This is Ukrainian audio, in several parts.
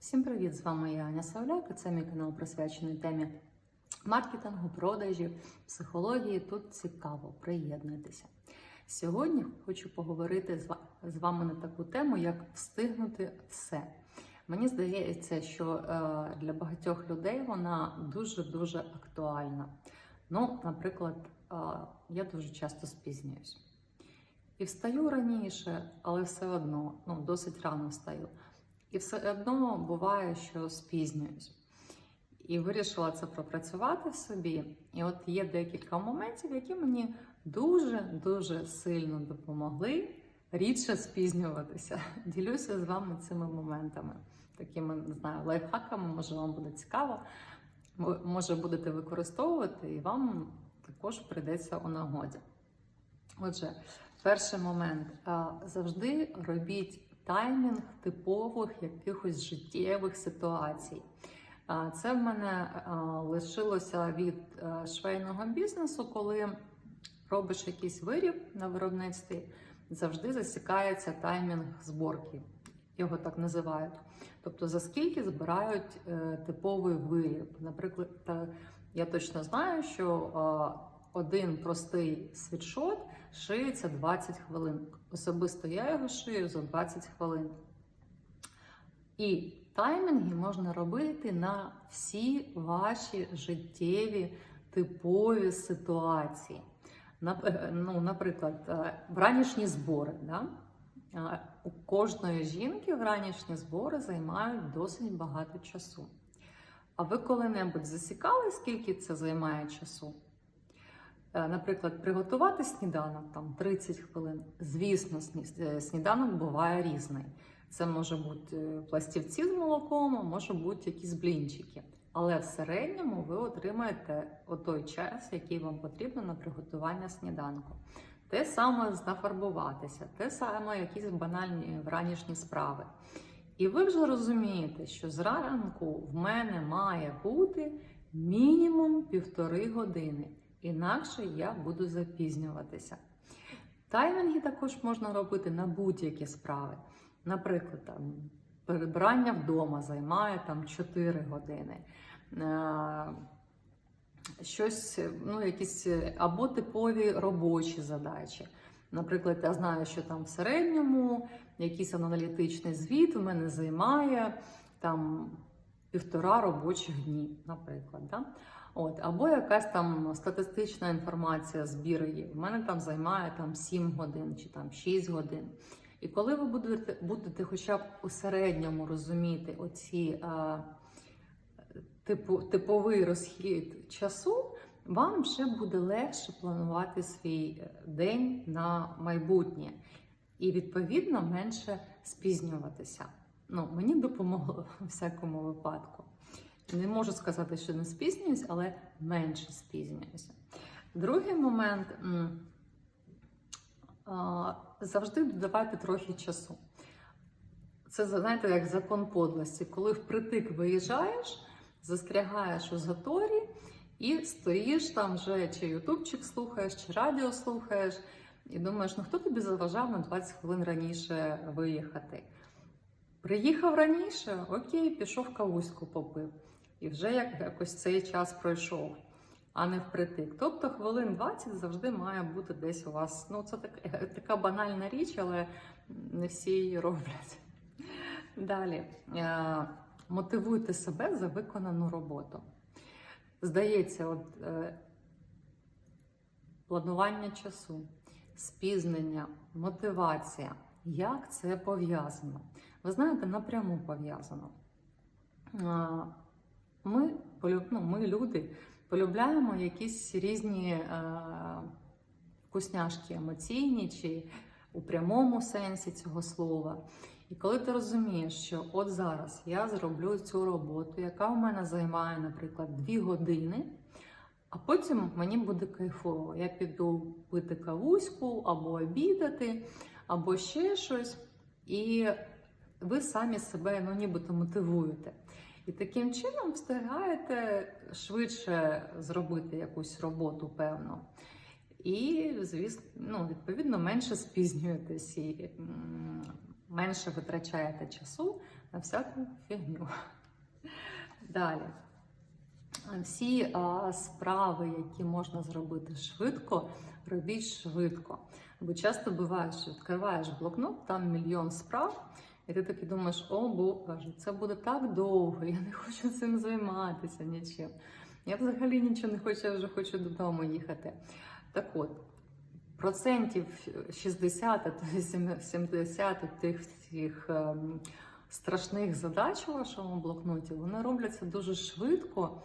Всім привіт! З вами я Аня Савляк. Це мій канал присвячений темі маркетингу, продажів, психології. Тут цікаво, приєднуйтеся. Сьогодні хочу поговорити з вами на таку тему, як встигнути все. Мені здається, що е, для багатьох людей вона дуже-дуже актуальна. Ну, наприклад, е, я дуже часто спізнююсь. І встаю раніше, але все одно, ну, досить рано встаю. І все одно буває, що спізнююсь. І вирішила це пропрацювати в собі. І от є декілька моментів, які мені дуже-дуже сильно допомогли рідше спізнюватися. Ділюся з вами цими моментами, такими, не знаю, лайфхаками, може вам буде цікаво. Ви, Може, будете використовувати, і вам також прийдеться у нагоді. Отже, перший момент. Завжди робіть таймінг типових якихось життєвих ситуацій. Це в мене лишилося від швейного бізнесу, коли робиш якийсь виріб на виробництві, завжди засікається таймінг зборки. Його так називають. Тобто, за скільки збирають е, типовий виріб. Наприклад, я точно знаю, що один простий світшот шиється 20 хвилин. Особисто я його шию за 20 хвилин. І таймінги можна робити на всі ваші життєві типові ситуації. Е, Ну, наприклад, е, вранішні збори. Да? У кожної жінки вранішні збори займають досить багато часу. А ви коли-небудь засікали, скільки це займає часу? Е, Наприклад, приготувати сніданок там 30 хвилин. Звісно, е, сніданок буває різний. Це може бути е, пластівці з молоком, а може бути якісь блінчики. Але в середньому ви отримаєте той час, який вам потрібен на приготування сніданку. Те саме нафарбуватися, те саме якісь банальні вранішні справи. І ви вже розумієте, що зранку в мене має бути мінімум півтори години, інакше я буду запізнюватися. Таймінги також можна робити на будь-які справи. Наприклад, там, перебрання вдома займає там 4 години. Е, Щось, ну, якісь або типові робочі задачі. Наприклад, я знаю, що там в середньому якийсь аналітичний звіт у мене займає там півтора робочих дні, наприклад. Да? От, або якась там статистична інформація, збір її. В мене там займає там 7 годин чи там 6 годин. І коли ви будете, будете хоча б у середньому розуміти оці а, типу, типовий розхід часу, вам вже буде легше планувати свій е, день на майбутнє і, відповідно, менше спізнюватися. Ну, мені допомогло у всякому випадку. Не можу сказати, що не спізнююсь, але менше спізнююся. Другий момент завжди додавайте трохи часу. Це знаєте, як закон подлості. Коли впритик виїжджаєш, застрягаєш у заторі і стоїш там вже чи ютубчик слухаєш, чи радіо слухаєш, і думаєш, ну хто тобі заважав на 20 хвилин раніше виїхати? Приїхав раніше, окей, пішов кавуську попив. І вже як якось цей час пройшов, а не впритик. Тобто хвилин 20 завжди має бути десь у вас. Ну, це так, така банальна річ, але не всі її роблять. Далі. Е, Мотивуйте себе за виконану роботу. Здається, от, е, планування часу, спізнення, мотивація. Як це пов'язано? Ви знаєте, напряму пов'язано. Ми, ну, ми люди, полюбляємо якісь різні е, вкусняшки емоційні чи у прямому сенсі цього слова. І коли ти розумієш, що от зараз я зроблю цю роботу, яка в мене займає, наприклад, 2 години, а потім мені буде кайфово. Я піду пити кавуську або обідати, або ще щось. І ви самі себе ну, нібито мотивуєте. І таким чином встигаєте швидше зробити якусь роботу певну. І, звісно, ну, відповідно, менше спізнюєтесь і менше витрачаєте часу на всяку фігню. Далі. Всі а, справи, які можна зробити швидко, робіть швидко. Бо часто буває, що відкриваєш блокнот, там мільйон справ, і ти таки думаєш, о Боже, це буде так довго, я не хочу цим займатися нічим. Я взагалі нічого не хочу, я вже хочу додому їхати. Так от, процентів 60, то 70 тих всіх ем, страшних задач у вашому блокноті, вони робляться дуже швидко,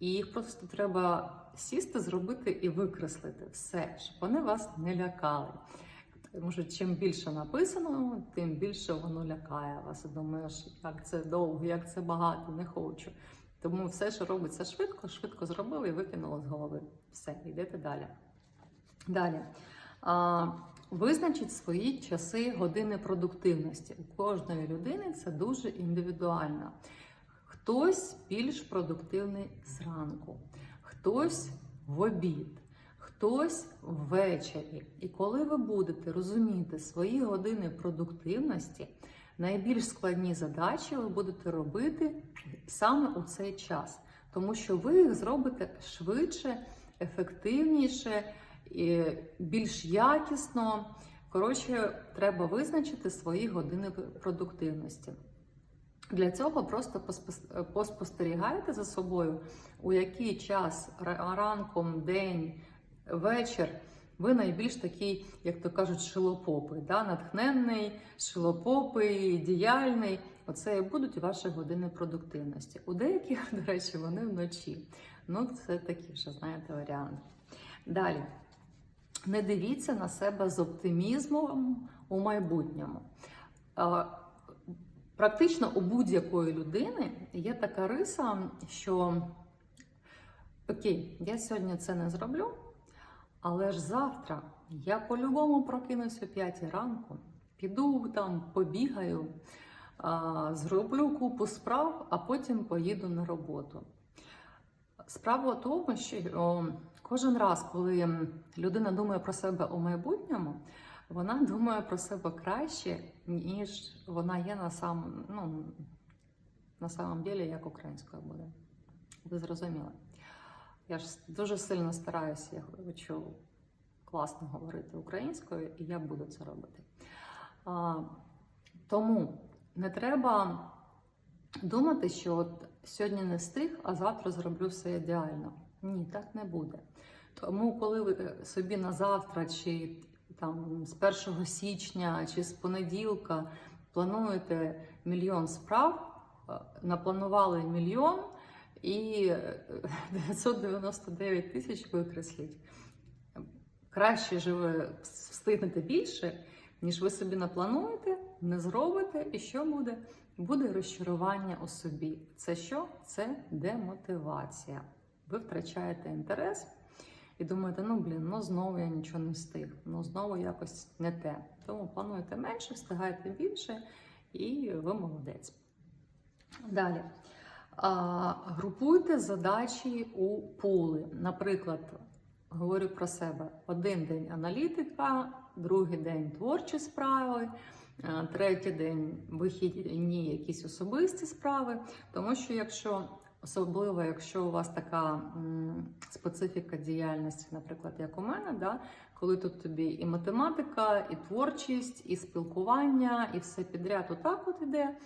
і їх просто треба сісти, зробити і викреслити все, щоб вони вас не лякали. Тому що чим більше написано, тим більше воно лякає вас. Думаєш, як це довго, як це багато, не хочу. Тому все, що робиться швидко, швидко зробили і викинули з голови. Все, йдете далі. Далі. А, Визначіть свої часи години продуктивності. У кожної людини це дуже індивідуально. Хтось більш продуктивний зранку, хтось в обід, хтось ввечері. І коли ви будете розуміти свої години продуктивності, найбільш складні задачі ви будете робити саме у цей час, тому що ви їх зробите швидше, ефективніше, і більш якісно. Коротше, треба визначити свої години продуктивності. Для цього просто поспостерігайте за собою, у який час ранком, день, вечір ви найбільш такий, як то кажуть, шилопопий, да? натхненний, шилопопий, діяльний. Оце і будуть ваші години продуктивності. У деяких, до речі, вони вночі. Ну, це такий вже, знаєте, варіант. Далі. Не дивіться на себе з оптимізмом у майбутньому. Практично у будь-якої людини є така риса, що окей, я сьогодні це не зроблю, але ж завтра я по-любому прокинусь о 5 ранку, піду там, побігаю, зроблю купу справ, а потім поїду на роботу. Справа в тому, що кожен раз, коли людина думає про себе у майбутньому, вона думає про себе краще, ніж вона є на сам, ну, на самом деле, як українською буде. Ви зрозуміли? Я ж дуже сильно стараюся, я хочу класно говорити українською, і я буду це робити. А, Тому не треба думати, що от сьогодні не встиг, а завтра зроблю все ідеально. Ні, так не буде. Тому, коли ви собі на завтра чи там з 1 січня чи з понеділка плануєте мільйон справ, е, напланували мільйон і 999 тисяч викресліть. Краще ж ви встигнете більше, ніж ви собі наплануєте, не зробите, і що буде? Буде розчарування у собі. Це що? Це демотивація. Ви втрачаєте інтерес і думаєте, ну блін, ну знову я нічого не встиг, ну знову якось не те. Тому плануєте менше, встигаєте більше, і ви молодець. Далі. Групуйте задачі у пули. Наприклад, говорю про себе: один день аналітика, другий день творчі справи, третій день вихідні якісь особисті справи. Тому що якщо Особливо, якщо у вас така специфіка діяльності, наприклад, як у мене, да, коли тут тобі і математика, і творчість, і спілкування, і все підряд отак от іде,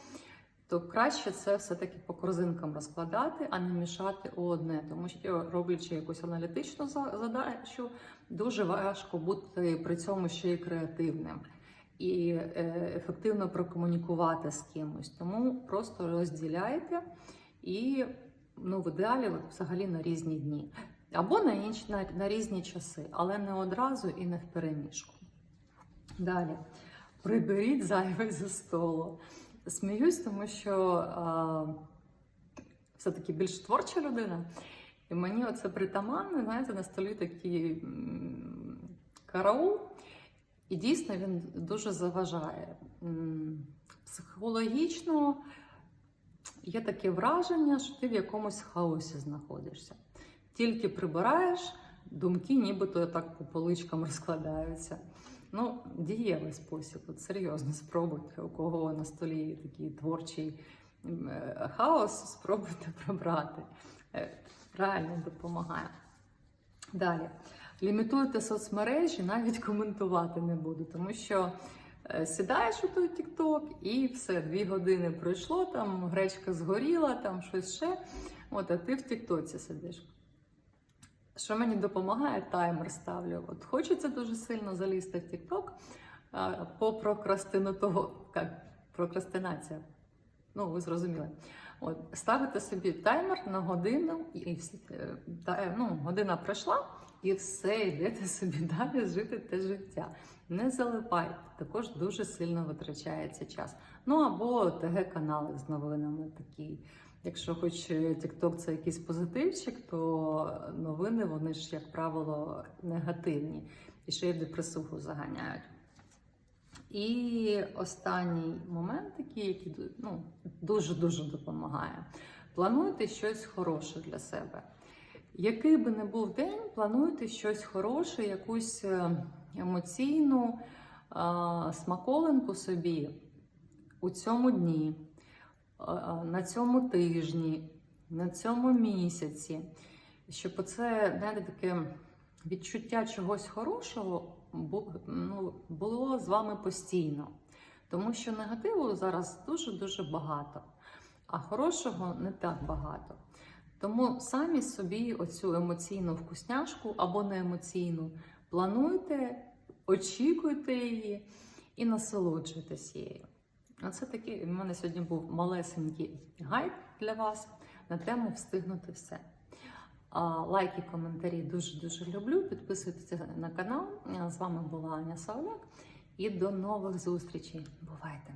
то краще це все-таки по корзинкам розкладати, а не мішати у одне. Тому що, роблячи якусь аналітичну задачу, дуже важко бути при цьому ще й креативним. І е, ефективно прокомунікувати з кимось. Тому просто розділяйте і ну, в ідеалі взагалі на різні дні. Або на інші на, на різні часи, але не одразу і не в переміжку. Далі, приберіть зайве зі столу. Сміюсь, тому що все-таки більш творча людина. І мені оце притаманне, знаєте, на столі такий караул. І дійсно він дуже заважає. Психологічно є таке враження, що ти в якомусь хаосі знаходишся. Тільки прибираєш, думки нібито так по поличкам розкладаються. Ну, дієвий спосіб, от серйозно спробуйте, у кого на столі такий творчий е, хаос, спробуйте прибрати. Е, Реально допомагає. Далі. Лімітуйте соцмережі, навіть коментувати не буду, тому що е, сідаєш у той TikTok і все, дві години пройшло, там гречка згоріла, там щось ще. От, а ти в Тіктоці сидиш. Що мені допомагає, таймер ставлю. От хочеться дуже сильно залізти в TikTok, а, попрокрастинатого, як прокрастинація. Ну, ви зрозуміли. От, ставите собі таймер на годину, і е, та- ну, година пройшла, і все, йдете собі далі жити те життя. Не залипайте, також дуже сильно витрачається час. Ну або ТГ-канали з новинами такі. Якщо хоч е, TikTok це якийсь позитивчик, то новини вони ж, як правило, негативні і ще й в депресуху заганяють. І останній момент, такий, який ну, дуже-дуже допомагає. Плануйте щось хороше для себе. Який би не був день, плануйте щось хороше, якусь е, емоційну а, смаколинку собі у цьому дні, на цьому тижні, на цьому місяці, щоб оце знаєте, таке відчуття чогось хорошого ну, було з вами постійно. Тому що негативу зараз дуже-дуже багато, а хорошого не так багато. Тому самі собі оцю емоційну вкусняшку або не емоційну плануйте, очікуйте її і насолоджуйтесь її. Оце такий у мене сьогодні був малесенький гайд для вас на тему встигнути все. Лайки, коментарі дуже-дуже люблю. Підписуйтесь на канал. З вами була Аня Савляк і до нових зустрічей. Бувайте!